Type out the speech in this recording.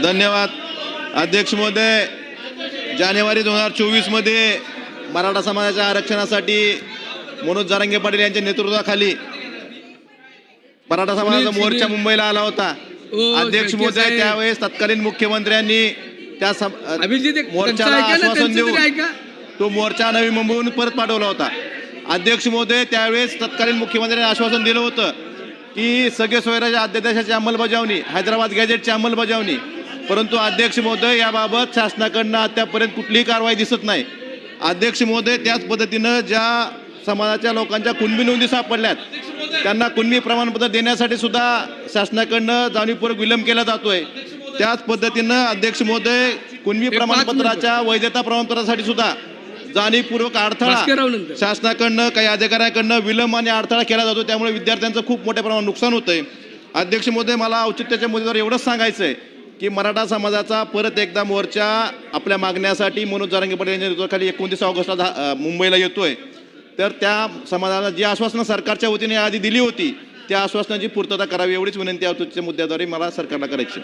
धन्यवाद अध्यक्ष महोदय जानेवारी दोन हजार चोवीसमध्ये मराठा समाजाच्या आरक्षणासाठी मनोज जारंगे पाटील यांच्या नेतृत्वाखाली मराठा समाजाचा मोर्चा. मुंबईला आला होता अध्यक्ष महोदय. त्यावेळेस तत्कालीन मुख्यमंत्र्यांनी त्या मोर्चाला आश्वासन देऊन. तो मोर्चा नवी मुंबईहून परत पाठवला होता अध्यक्ष महोदय त्यावेळेस तत्कालीन मुख्यमंत्र्यांनी आश्वासन दिलं होतं की सगळे सोयराच्या अध्यादेशाची अंमलबजावणी हैदराबाद गॅजेटची अंमलबजावणी परंतु अध्यक्ष महोदय याबाबत शासनाकडनं अद्यापर्यंत कुठलीही कारवाई दिसत नाही. अध्यक्ष महोदय त्याच पद्धतीनं ज्या समाजाच्या लोकांच्या कुणबी नोंदी सापडल्यात त्यांना कुणबी प्रमाणपत्र देण्यासाठी सुद्धा शासनाकडनं जाणीवपूर्वक विलंब केला जातोय. त्याच पद्धतीनं अध्यक्ष महोदय कुणबी प्रमाणपत्राच्या वैधता प्रमाणपत्रासाठी सुद्धा जाणीवपूर्वक अडथळा. शासनाकडनं काही अधिकाऱ्यांकडनं विलंब आणि अडथळा केला जातो त्यामुळे विद्यार्थ्यांचं खूप मोठ्या प्रमाणात नुकसान होतंय. अध्यक्ष महोदय मला औचित्याच्या मुद्द्यावर एवढंच सांगायचं आहे की मराठा समाजाचा परत एकदा मोर्चा आपल्या मागण्यासाठी मनोज जारंगे पाटील यांच्या नेतृत्वाखाली एकोणतीस ऑगस्टला धा- अं, मुंबईला येतोय. तर त्या समाजाला जी आश्वासनं सरकारच्या वतीने आधी दिली होती त्या आश्वासनाची पूर्तता करावी एवढीच विनंती औचित्याच्या मुद्द्याद्वारे मला सरकारला करायची